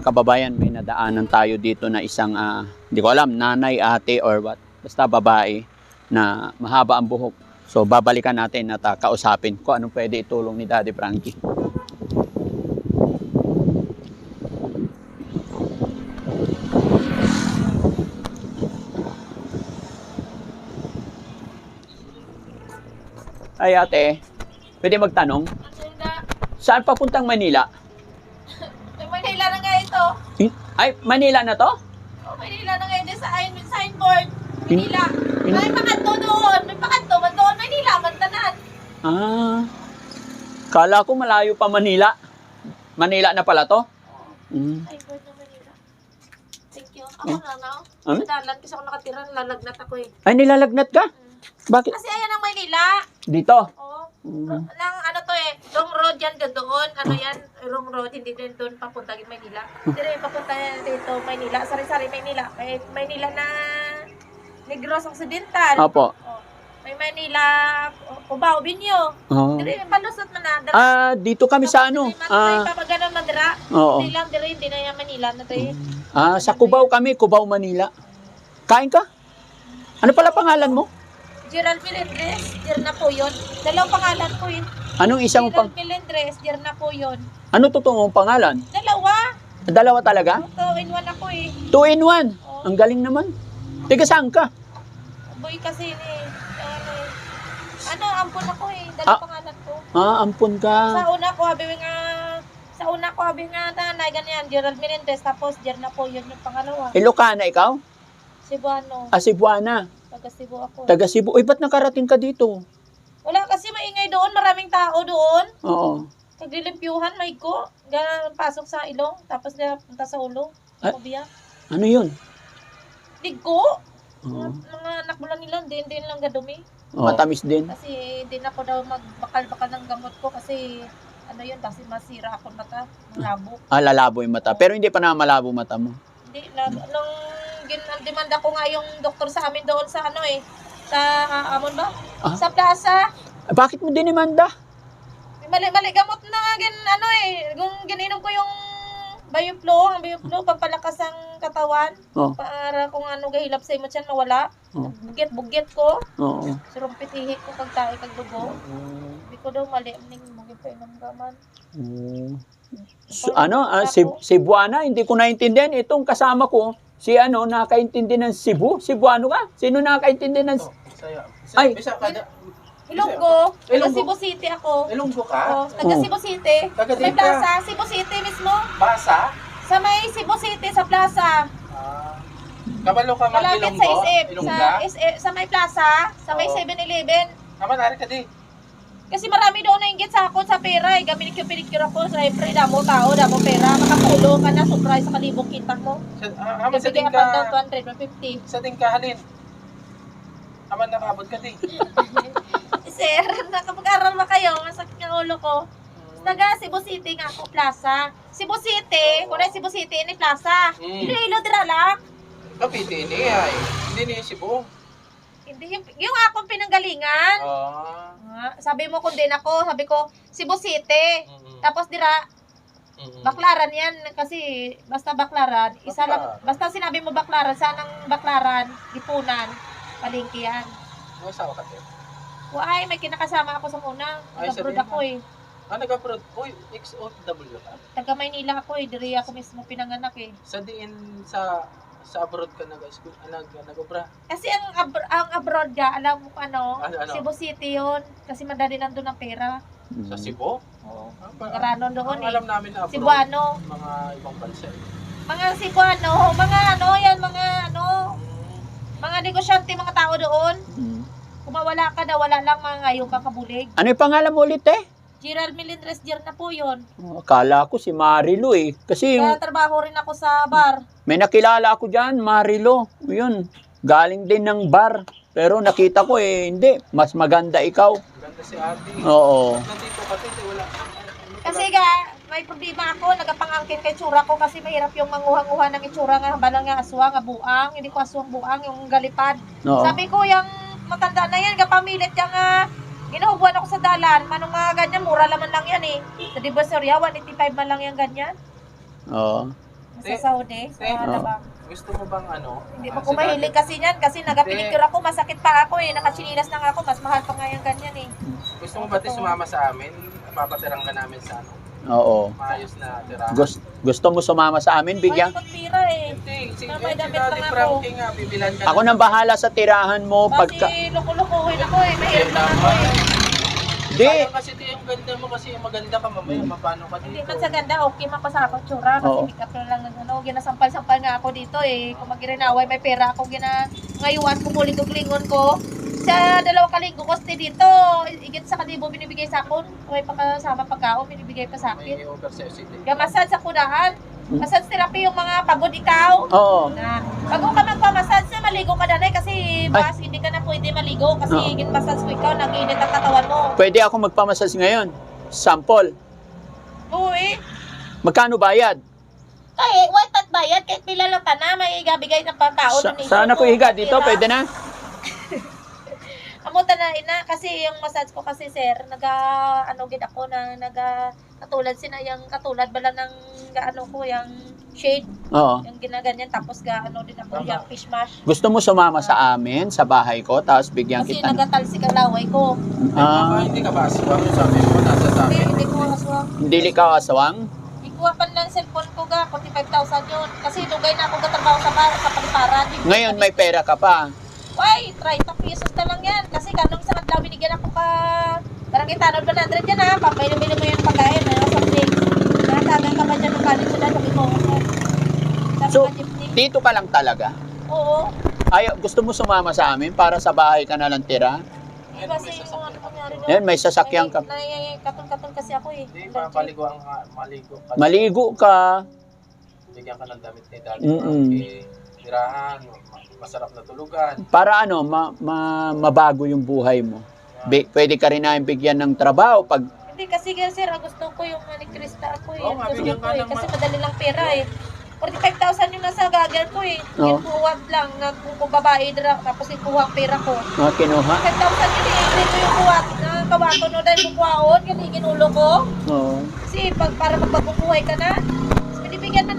mga kababayan, may nadaanan tayo dito na isang, ah, hindi ko alam, nanay, ate, or what. Basta babae na mahaba ang buhok. So, babalikan natin at ah, kausapin kung anong pwede itulong ni Daddy Frankie. Ay ate, pwede magtanong? Ano? Saan papuntang Manila? May Manila na nga ito. Ay, Manila na to? Oh, Manila na nga ito sa sign, signboard. Manila. In- May pakanto doon. May pakanto. Man doon, Manila. Mantanan. Ah. Kala ko malayo pa Manila. Manila na pala to? Mm. Signboard ng Manila. Thank you. Ako na, no? Dalan kasi ako nakatira. Lalagnat ako eh. Ay, nilalagnat ka? Bakit? Kasi ayan ang Manila. Dito? Oh. Mm. Nang ano to eh, long road yan doon. Ano yan, long road, hindi din doon papunta din Maynila. Hindi rin papunta dito Maynila, sari-sari Maynila. May Maynila na Negros Occidental. Opo. Oh. May Maynila, oh, Cubao, Binyo. Oh. Rin palusot man na. Dara- Ah, dito kami sa ano? Ah. Ah, pa ganun man dira. oo. Hindi lang dira, hindi na yan Manila na tayo. Ah, sa Cubao kami, Cubao, Manila. Kain ka? Ano pala pangalan mo? Gerald Melendres, Jer na po yun. Dalawang pangalan ko yun. Anong isang pang... Gerald Melendres, Jer na po yun. Ano totoo mong pangalan? Dalawa. Dalawa talaga? Two in one ako eh. Two in one. Oh. Ang galing naman. Tiga saan ka? Boy kasi ni eh. ano ampun ako eh, dalawa Ah. pangalan ko. Ah, ampun ka. Sa una ko habi nga sa una ko habi nga nanay ganyan, Gerald Menendez tapos Jer na po yun yung pangalawa. Ilocana ikaw? Cebuano, Ah, Cebuana. Taga Cebu ako. Taga Cebu. Uy, ba't nakarating ka dito? Wala kasi maingay doon, maraming tao doon. Oo. Naglilimpyuhan, may ko. Ganun pasok sa ilong, tapos na punta sa ulo. Ay. Kubiya. Ano yun? Digko. Oo. Mga, mga anak mo lang nila, din din lang gadumi. Matamis din. Kasi din ako daw magbakal-bakal ng gamot ko kasi ano yun, kasi masira ako mata, malabo. Ah, lalabo yung mata. Pero hindi pa na malabo mata mo. Hindi, na, nung gin, demanda ko nga yung doktor sa amin doon sa ano eh, sa ah, Amon ba? Ah. Sa plaza. Ah, bakit mo dinimanda? Mali-mali gamot na nga gin, ano eh, kung gininom ko yung Bioflow, ang Bioflow, pampalakas ang katawan. Oh. Para kung ano gahilap sa imo tiyan mawala. Oh. Bugit-bugit ko. Oo. Surumpit ihi ko kag tae kag dugo. Hindi ko daw mali ning mugit pa inom gaman. Mm. So, ano, ah, Ceb- Cebuana, hindi ko naintindihan. Itong kasama ko, si ano, nakaintindi ng Cebu? Cebuano ka? Sino nakaintindi ng... Saya. Ay. Bisa kada. Ilonggo, taga Ilonggo. Cebu City ako. Ilonggo ka? Oh, taga Oh. Cebu City. Taga Sa may dito. plaza, Cebu City mismo. Basa? Sa may Cebu City sa plaza. Ah. Kabalo ka mag Malapit sa Ilonggo? SF. Sa, Ilongga? SF, sa may plaza, sa may Oo. 7-Eleven. Naman, ari ka di. Kasi marami doon nainggit sa ako sa pera. Eh. Gamit ko pinicure ako. Siyempre, damo tao, damo pera. Makapulo ka na, surprise sa kalibong kita mo. Sa, ah, aman sa Bigay ting ka daw ka. 200, 150. Sa ting ka halin. Aman nakabot ka di. Sir, nakapag-aral ba kayo? Masakit ang ulo ko. Taga Cebu City nga ako, plaza. Cebu City, kung na Cebu City, ini plaza. Mm. Iloilo dira lang. Kapiti ni ay. Hindi ni Cebu. Hindi, yung, yung akong pinanggalingan. Ah. Ah, sabi mo kung din ako, sabi ko, Cebu City. Mm-mm. Tapos dira, Mm-mm. baklaran yan. Kasi basta baklaran, isa lang, Baklaran. basta sinabi mo baklaran, sanang baklaran, ipunan, palengke yan. May asawa ka di. Why, may kinakasama ako sa muna. Ay, Nag-abroad sabihin ako mo. eh. Ah, nag-abroad. Uy, XOW ka. Taga Maynila ako eh. Diri ako mismo pinanganak eh. Sa diin sa sa abroad ka nag-school, ah, nag nag-obra. Kasi ang, abr- ang abroad ka, alam mo kung ano, Ano, ano? Cebu City yun. Kasi madali nandun ang pera. Sa Cebu? Oo. Ah, pa- Garano doon ang eh. alam namin na abroad. Cebuano. Mga ibang bansa. eh. Mga Cebuano, mga ano yan, mga ano, mga negosyante, mga tao doon. Mm. Kung mawala ka na, wala lang mga ngayon kakabulig. Ano yung pangalan mo ulit eh? Gerald Melendres Jer na po yun. Oh, Akala ko si Marilo eh. Kasi Kaya trabaho rin ako sa bar. may nakilala ako dyan, Marilo. Yun, galing din ng bar. Pero nakita ko eh, hindi. Mas maganda ikaw. Ganda si Ate. Oo. Nandito ka tito, wala. Kasi ga, may problema ako, nagapangangkin kay tsura ko kasi mahirap yung manguha-nguha ng itsura nga balang nga aswang, nga buang, hindi ko aswang buang, yung galipad. Oo. Sabi ko, yung matanda na yan, kapamilit yung nga, ginuhubuan ako sa dalan, manong nga ganyan, mura laman lang yan eh. Sa Divisoria, 185 man lang yan ganyan. Oo. Sa Saudi, sa Eh, Alabang. Gusto mo bang ano? Hindi ah, pa ko mahilig kasi niyan kasi nagapinicure ako, masakit pa ako eh. Nakachinilas na nga ako, mas mahal pa nga yung ganyan eh. Gusto mo ba tayo sumama sa amin? Papatirang ka namin sa ano? Oo. Maayos na tirahan. Gusto, gusto mo sumama sa amin, bigyan? Ay, pagtira eh. Hindi, si, Ah, si, damit Daddy lang ako. Frankie nga, bibilan ka Ako nang bahala sa tirahan mo pagka... Kasi loko-lokohin ako eh. Mahirap lang ako eh. Di, Sayang kasi ito yung ganda mo kasi maganda ka mamaya, mapano ka Hindi dito. man sa ganda, okay man pa sa ako tsura. Kasi Oo. makeup na lang ng ano, ginasampal-sampal nga ako dito eh. Kung magirinaway, may pera ako gina ngayuan, kumulit og lingon ko. Sa dalawang kalinggo ko stay dito, igit sa kalibo binibigay sa akon. May pakasama pagkaon, binibigay pa sa akin. Gamasad sa kudahan. Hmm. Massage therapy yung mga pagod ikaw. oo. Na, bago ka magpamassage na maligo ka danay kasi bas hindi ka na pwede maligo kasi Oo. higit massage mo ikaw, nag-init ang katawan mo. Pwede ako magpamasas ngayon. Sample. Uy, Magkano bayad? Kaya, what at bayad? Kahit pilalata na, may igabigay ng pangkaon. Sa, saan ako higa? Dito? Pwede na? Amuta na ina, kasi yung massage ko kasi sir, naga, ano gid ako na, naga, katulad sina, yung katulad bala ng, ga, ano ko, yung shade, Oo. yung ginaganyan, tapos ga, ano din ako, yung fish mash. Gusto mo sumama sa amin, sa bahay ko, tapos bigyan Kasi kita. nagatalsik ang laway ko. Ah, Ah, hindi ka ba aswang? Yung sabi mo, nasa sa Hindi, amin. hindi ko aswang. hindi ka aswang? Ikuha pa lang cellphone ko ga, 45,000 yun. Kasi dugay na ako gatrabaho sa, bar, sa paliparan. Ngayon may pera ka pa. Why, 30 pesos na lang yan. Kasi kanong sa kadlaw binigyan ako ka barangay tanod 100 yan ha. Papailo-bilo mo yung pagkain. Mayroon sa. Nakatagang ka ba dyan ng college na sabi ko. So. Dito ka lang talaga. Oo. Ay, gusto mo sumama sa amin para sa bahay ka na lang tira? Eh, kasi yung ano nangyari doon. Yan, may sasakyan ka. Nay, katon-katon kasi ako eh. Hindi, mapaligo ang maligo ka. Maligo ka. Bigyan ka ng damit ni Daddy Mm-mm. Frankie. Tirahan, masarap na tulugan. Para ano, ma, ma- mabago yung buhay mo. Bi- pwede ka rin namin bigyan ng trabaho pag Hindi kasi nga sir, ang gusto ko yung manikrista ako eh. Oo Ang nga, gusto bigyan ko ka eh. ng Kasi ma- madali lang pera eh. 45,000 yung nasa gagal ko eh. Oo. Yung buwag lang, nagkukong babae dra, tapos yung buwag pera ko. mga kinuha. 5,000 yun eh. Dito yung buwag na kawato no dahil bukuhaon, kaya ginulo ko. Oo. Kasi pag, para magbabubuhay ka na,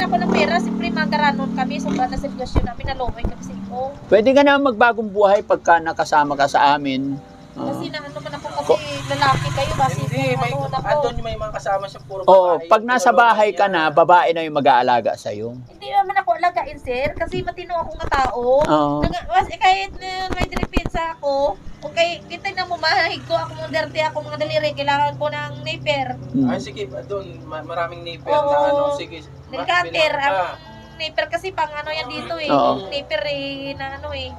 Man ako ng pera, siyempre magaranon kami, sobrang na sitwasyon namin, naloway kami sa iko. Pwede ka na magbagong buhay pagka nakasama ka sa amin. Oo. Kasi na ano man ako kasi lalaki kayo, kasi Hindi, may, ano, may mga kasama siya, puro Oo, babae. pag nasa bahay ka niya. na, babae na yung mag-aalaga sa'yo. Hindi naman ako alagain, sir, kasi matino akong nga tao. Oo. Was, eh, kahit na may diripinsa ako, kung kay, kita na mumahig ko, ako mga dirty ako, mga daliri, kailangan ko ng naper. Mm. Ay, sige, doon, ma- maraming Oo. na ano, sige. Nilkater, bilang ang naper kasi pang ano yan dito eh. Oo. Naper eh, na ano eh.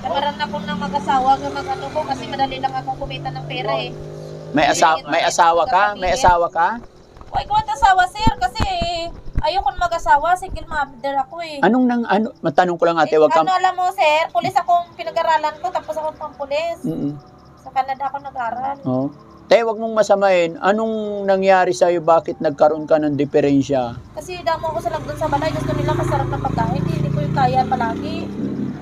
Kamaran ako ng mag-asawa ng mag ano ko kasi madali lang akong kumita ng pera eh. May, asa- may asawa ka? May asawa ka? Uy, ko ang asawa sir kasi ayoko na mag-asawa, single mother ako eh. Anong nang, ano, matanong ko lang ate, Eh, wag ano kang... alam mo sir, pulis akong pinag-aralan ko tapos ako pang pulis. Mm-mm. Sa Canada ako nag-aral. Oo. Te, wag mong masamain. Anong nangyari sa'yo? Bakit nagkaroon ka ng diferensya? Kasi damo ako sa doon sa balay, gusto nila masarap na pagkain, hindi, hindi ko yung kaya palagi.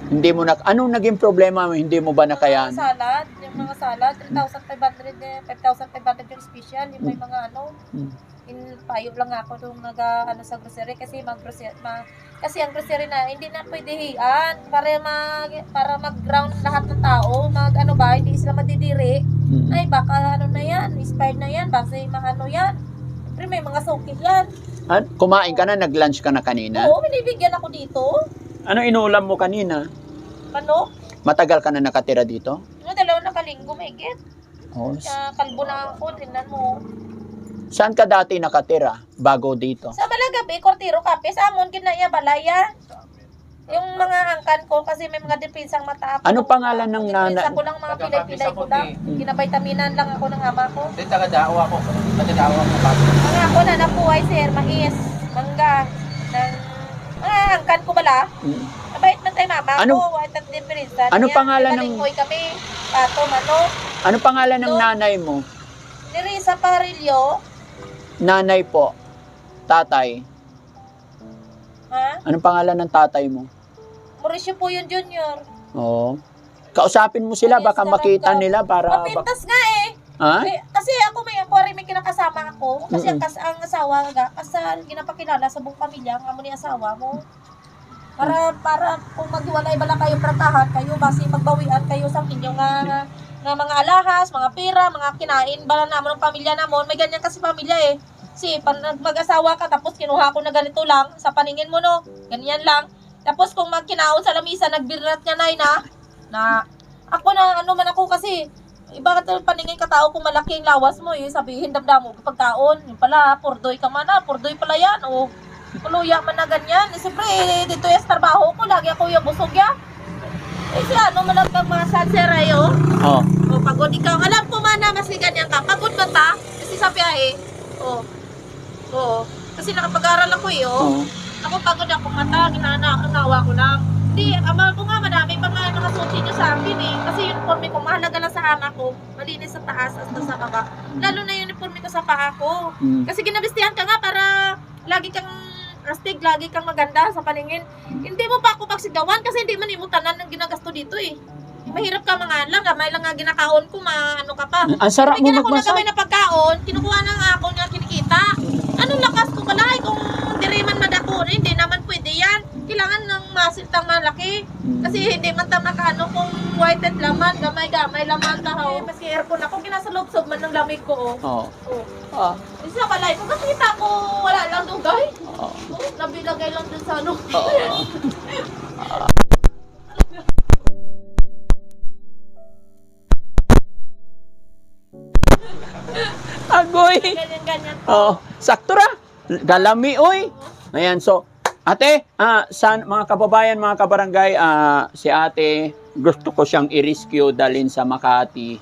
Hindi mo na... Anong naging problema mo? Hindi mo ba nakayan? Mga salad, yung mga salad, 3,500 eh, 5,500 yung special, yung may mga ano, Mm. In payo lang ako nung nag ano sa grocery kasi mag grocery ma, kasi ang grocery na hindi na pwede hian para mag para mag-ground lahat ng tao mag ano ba hindi sila madidiri Mm. ay baka ano na yan expired na yan baka mga ano yan Siyempre may mga sukit yan An- kumain ka na? Nag-lunch ka na kanina? oo binibigyan ako dito Ano inulam mo kanina? manok Matagal ka na nakatira dito? ano dalawa na kalinggo may get Oh. uh, kalbo na ako tingnan mo Saan ka dati nakatira bago dito? sa balagabi kortiro kape sa amon kinaya balaya yung mga angkan ko kasi may mga depinsang mata ako. Ano pangalan ng Depensa nana- ko lang mga Taga pilay-pilay ko lang. ako. Ginabaytaminan lang ako ng ama ko. Hindi, taga-daawa ako. Taga-daawa ako. Pasok. Mga ako na napuhay sir, mais, mangga, ng mga angkan ko bala. Mm. Mabait man tayo mama Ano- ko, white at depensa. Ano pangalan ng- Malingoy kami, pato, manok. Ano pangalan ng nanay mo? Nirisa Parillo, Nanay po. Tatay. ha? Anong pangalan ng tatay mo? Mauricio po yun junior. Oo. Kausapin mo sila, baka makita nila para... Mapintas nga eh. Ha? Eh, kasi ako may ako rin may kinakasama ako. Kasi ang, kas, ang asawa ga, kasal, ginapakilala sa buong pamilya, ang amo ni asawa mo. Para para kung maghiwalay bala kayo pratahan kayo basi magbawian kayo sa inyo nga nga, nga mga alahas, mga pera, mga kinain bala namon ng pamilya namon. May ganyan kasi pamilya eh. Si mag-asawa ka tapos kinuha ko na ganito lang sa paningin mo no. Ganyan lang. Tapos kung magkinaon sa lamisa nagbirat niya nay na na ako na ano man ako kasi iba ka paningin ka tao kung malaki ang lawas mo eh sabihin damdamo kapag taon yung pala purdoy ka man ah purdoy pala yan o Kuluya man na ganyan. Eh, siyempre, eh, dito yung trabaho ko, lagi ako yung busog ya. Eh, si ano, malang kang mga sanseray, oh. Oh. O, pagod ikaw. Alam ko man na mas ganyan ka. Pagod ba ta? Kasi sa biyahe. Oh. Oo. Kasi nakapag-aral ako eh, oh. Oh. Ako pagod ako mata, ginana, nawa ko lang. Hindi, ama ko nga, madami pa nga nakasuti nyo sa akin eh. Kasi uniforme ko, mahalaga lang sa ama ko. Malinis sa taas at sa baba. Lalo na yung uniforme ko sa paa ko. Mm. Kasi ginabistihan ka nga para lagi kang astig, lagi kang maganda sa paningin. Hindi mo pa ako pagsigawan kasi hindi man imutanan ng ginagasto dito eh. Mahirap ka mga lang, gamay lang nga ginakaon ko, maano ka pa. Ang sarap mo Bigyan ako ng gamay na pagkaon, kinukuha na nga ako nga kinikita. Anong lakas ko balay kung diri man madako, hindi naman pwede yan. Kailangan ng masiltang malaki. Mm. Kasi hindi man ta makaano kung whited laman, gamay-gamay laman ta ho. Maski aircon ako, kinasalubsob man ng lamig ko oh. Oh. oh. Oh. Isa balay ko, kakita ko wala lang dugay. Oh. Oh, nabilagay lang dun sa ano. Oh. Ganyan-ganyan. Oh, sakto ra. Galami oy. Ayan, so Ate, ah, san, mga kababayan, mga kabarangay, ah, si ate, gusto ko siyang i-rescue dalhin sa Makati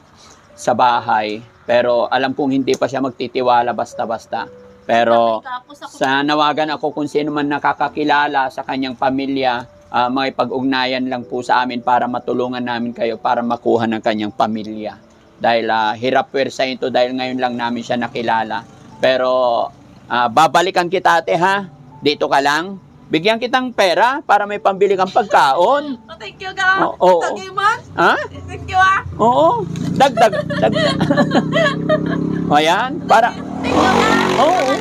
sa bahay. Pero alam kong hindi pa siya magtitiwala basta-basta. Pero sa nawagan ako kung sino man nakakakilala sa kanyang pamilya, ah, may pag-ugnayan lang po sa amin para matulungan namin kayo para makuha ng kanyang pamilya. Dahil ah, hirap pwersa ito dahil ngayon lang namin siya nakilala. Pero ah, babalikan kita ate ha. Dito ka lang. Bigyan kitang pera para may pambili kang pagkaon. oh, thank you ga. Oo, oo. Tagay man. Ha? Thank you ah. Oo. Dagdag. Dagdag. o yan. Para. Thank you. Oo.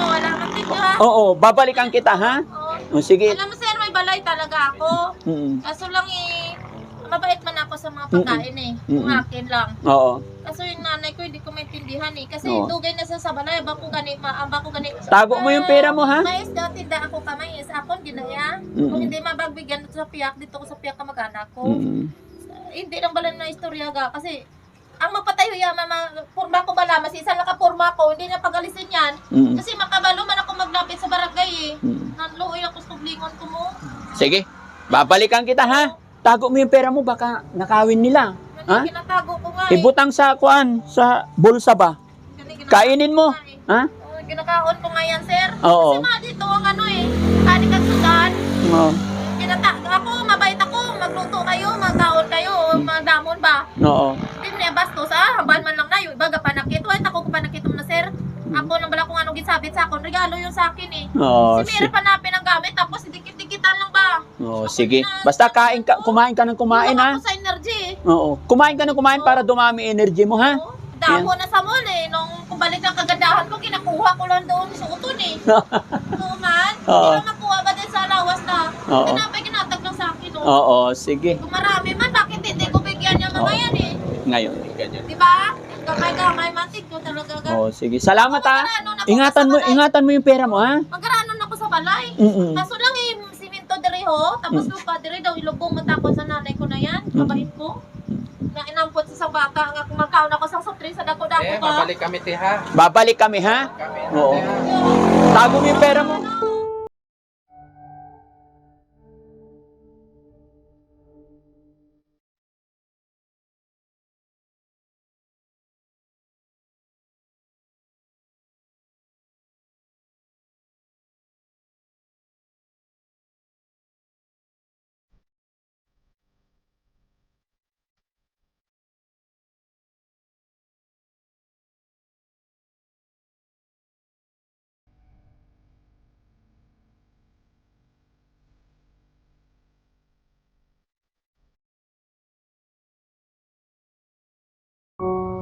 Mawala man. Thank you ha. Oo. Babalikan kita ha. Oo. O sige. Alam mo sir, may balay talaga ako. Mm. Kaso lang eh, mabait man ako sa mga pagkain eh. Yung Mm-mm. akin lang. Oo. Kaso yung nanay ko hindi ko maintindihan eh. Kasi Oo. dugay na sa sabalay, ba ko gani, maamba ko gani. Tago mo yung pera mo, ha? Mais daw, tinda ako pa mais. Ako, ginaya. Mm-mm. Kung hindi mabagbigyan sa piyak, dito ko sa piyak ka mag-anak ko. Mm. Hindi lang balan na istorya ga. Kasi, ang mapatayo yan, mama, purma ko bala, masisa nakapurma ko, hindi na pagalisin yan. Mm. Kasi makabalo man ako maglapit sa barangay eh. Mm. Nanluoy ako sa tublingon ko mo. Sige. Babalikan kita ha. Tago mo yung pera mo baka nakawin nila. Ha? Gani, Ginatago ko nga eh. Ibutang sa kuan sa bulsa ba? Kainin mo. eh. Ha? Oo, ginakaon ko nga yan, sir. Oo. Kasi mga dito ang ano eh. Kani kang sudan. Oo. Ginata ako, mabait ako. Magluto kayo, magkaon kayo, o magdamon ba? Oo. Hindi mo bastos ah. Haban man lang na. Yung iba gapanakit. Wait, ako ko panakit mo na, sir. Ako nang bala kung anong gisabit sa akin. Regalo yun sa akin eh. Oo. si Mira si- panapin ang gamit, tapos lang ba? Oo, sige. Basta kain ka, kumain ka ng kumain ha. ako sa energy eh. Oo. Kumain ka ng kumain para dumami energy mo ha. Oo. Damo na sa mall eh. Nung kumbalik ang kagandahan ko, kinakuha ko lang doon sa uton eh. Oo man. Oo. Hindi makuha ba din sa lawas na? Oo. Tinapay kinatag lang sa akin oh. Oo, sige. Kung marami man, bakit hindi ko bigyan niya mga Oo. yan eh? Ngayon. Di ba? Gamay-gamay man, tigdo talaga. ga. Oo, sige. Salamat ha. Ingatan mo, ingatan mo yung pera mo ha. Magaranon ako sa balay. Mm. Kaso ho. Tapos Mm. lupa diri daw, ilubong matapos sa nanay ko na yan. Kabait ko. Na inampot sa bata nga kung magkaon ako sa sutri sa dako-dako Eh, ka. babalik kami, te, ha? Babalik kami ha. Kami, Oo. ha? Tago mo yung pera mo. Ano?